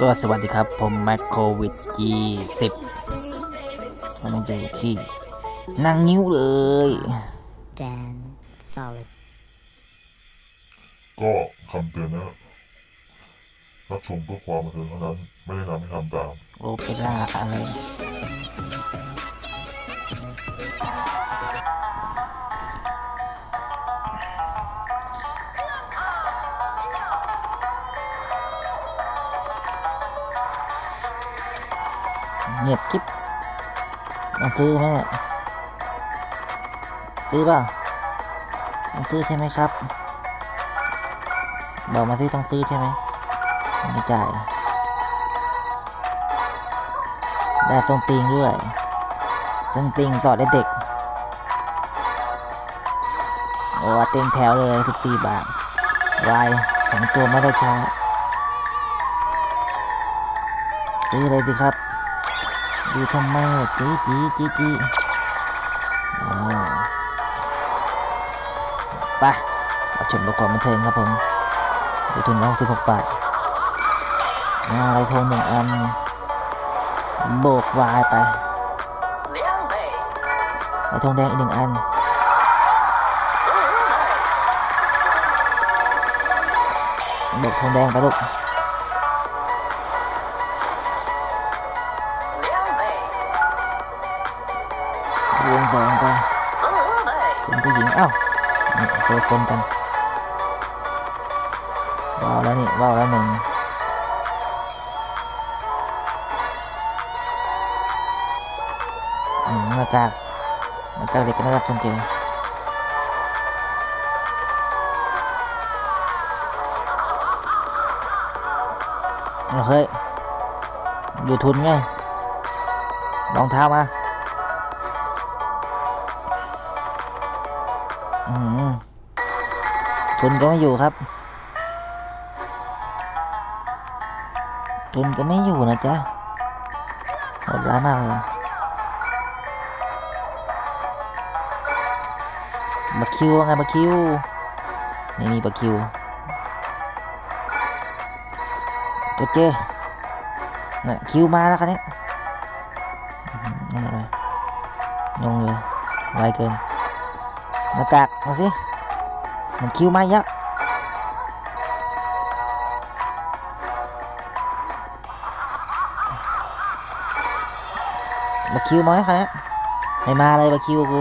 ก็สวัสดีครับ ผมแมคโควิด20มันยังอยู่ที่นั่งนิ้วเลย Dan Solid ก็คำเตือนนะรับชมเพื่อความบันเทิงเท่านั้น ไม่ได้นำให้ทำตาม โอเปร่าอะไร เงียบกิ๊บต้องซื้อไหมเนี่ยซื้อเปล่าต้องซื้อใช่ไหมครับ บอกมาที่ต้องซื้อใช่ไหมไม่จ่ายได้ตรงติงด้วยซึ่งติงต่อได้เด็กโอ้เต็มแถวเลยทุกตีบาทวายสองตัวไม่ได้ช้าซื้อเลยสิครับ ดูทำไมจีจีจีจีอ่าไปรับชมประกอบบันเทิงครับผมดูทุนร้อยสิบหกบาทอ่าอะไรทงหนึ่งอันโบกวายไปไอทองแดงอีกหนึ่งอันโบกทองแดงไปลูก วมสองไปคุณผู้หญิง เอ้านี่โซคนกันว้าวแล้วนี่ว้าวแล้วหนึ่งอืมหน้ากากหน้ากากเด็กก็น่ารักคนเจอเอเฮ้ยอยู่ทุนไงรองเท้ามา ทุนก็ไม่อยู่ครับ ทุนก็ไม่อยู่นะจ๊ะหดร้ายมากเลยบักคิวว่าไงบักคิวไม่มีบักคิวเจ๊เจน่ะคิวมาแล้วคันนี้อื้อหือนั่นอะไรงงเลยไวเกินหน้ากากมาสิ มันคิวมาเยอะบักคิวมาไหมคันนี้ไม่มาเลยบักคิวกู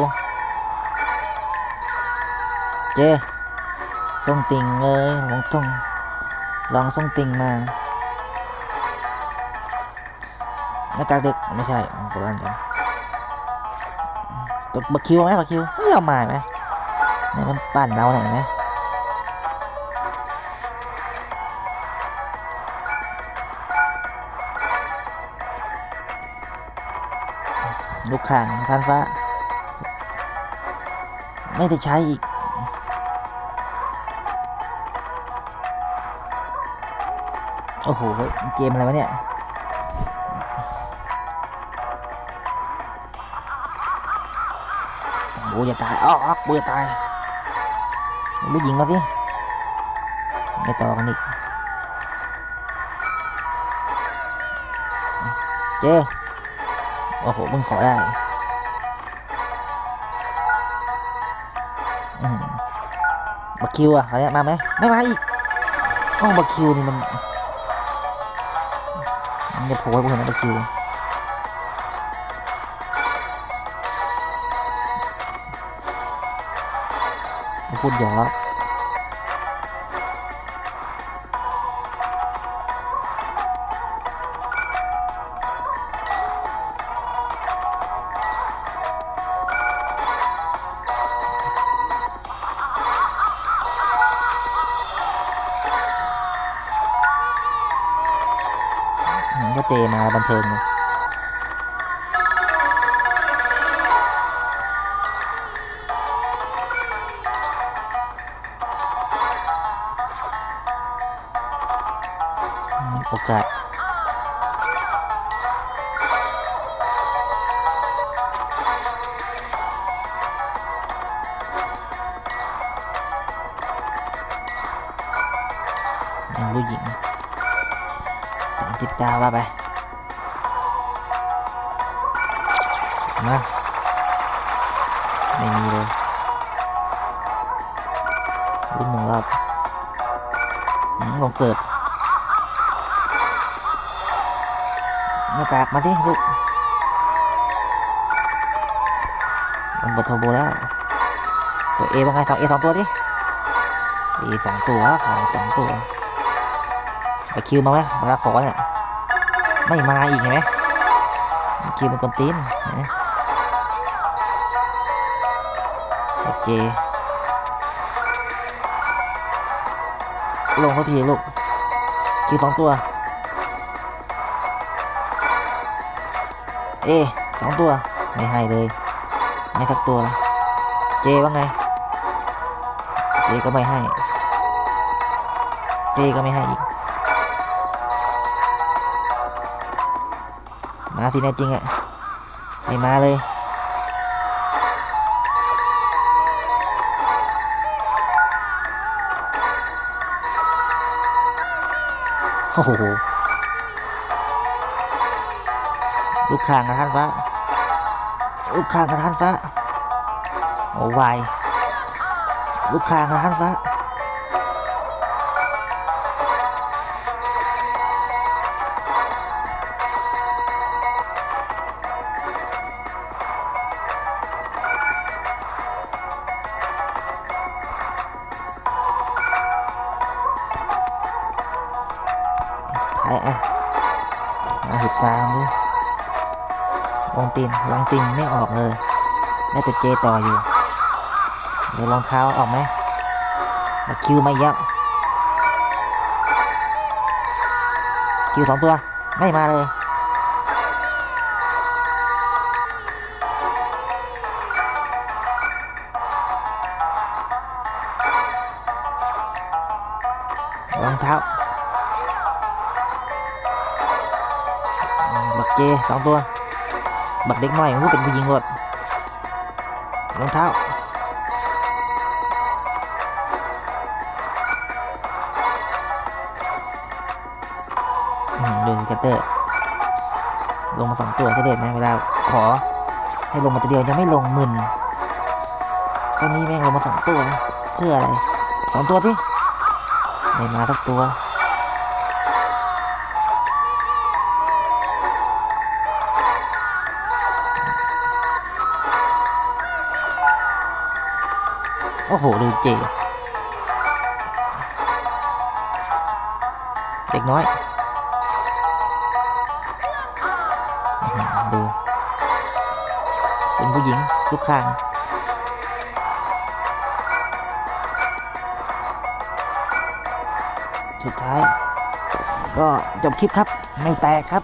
เจส่งติ่งเลยลองต้องลองส่งติ่งมาหน้ากากเด็กไม่ใช่กดอันกันตกบักคิวไหมบักคิวไม่เอามาไหม เนี่ยมันปั่นเราหน่ยไหมลูกข่างทานฟ้า ไม่ได้ใช้อีกโอ้โหเกมอะไรวะเนี่ยบูจะตายอ๋ออบูจะตาย ลูกยิงมาสิไม่ต่อกันอีกเจ้โอ้โหมึงขอได้บักคิวอะเขาเนี่ยมาไหมไม่มาอีกอ้าวบักคิวนี่มันมันจะโผล่ให้กูเห็นนะบักคิวมันพูดหยอก เกมาบันเทิงโอกาสลูกหญิงสามสิบดาวว่าไป มาไม่มีเลยรุ่นหนึ่งรอบลองเปิดหน้ากากมาที่ลูกลงบทโทโบแล้ว ตัวเอว่าไงสองเอสองตัวดิเอสองตัวของสองตัวไปคิวมาไหมมาขอเนี่ยไม่มาอีกเห็นไหมคิวเป็นคนตีนนะ เคลงเขาทีลูกคิวสองตัว เอสองตัว ไม่ให้เลย ไม่สักตัว เจว่าไง เจก็ไม่ให้ เจก็ไม่ให้อีก มาสิแน่จริงอะไม่มาเลย โอ้โหลูกข่างกับท่านฟ้าลูกข่างกับท่านฟ้าโอ้วายลูกข่างนะท่านฟ้า ถ่ายอะมาหิดตางดูลงตีนลองตีนไม่ออกเลยได้แต่เจต่ออยู่เดี๋ยวรองเท้าออกไหมมาคิวไม่เยอะคิวสองตัว ไม่มาเลย สองตัว บักเด็กน้อยมันก็เป็นผู้หญิงหมดรองเท้าอืมดูสเกตเตอร์ ลงมาสองตัวเด็จนะเวลาขอ ให้ลงมาตัวเดียวยังไม่ลงหมึนตอนนี้แม่งลงมาสองตัว เพื่ออะไรสองตัวที่ไม่มาสักตัว โอ้โหดูเจ เด็กน้อยดู เป็นผู้หญิงทุกข้างสุดท้าย ก็จบคลิปครับ ไม่แตกครับ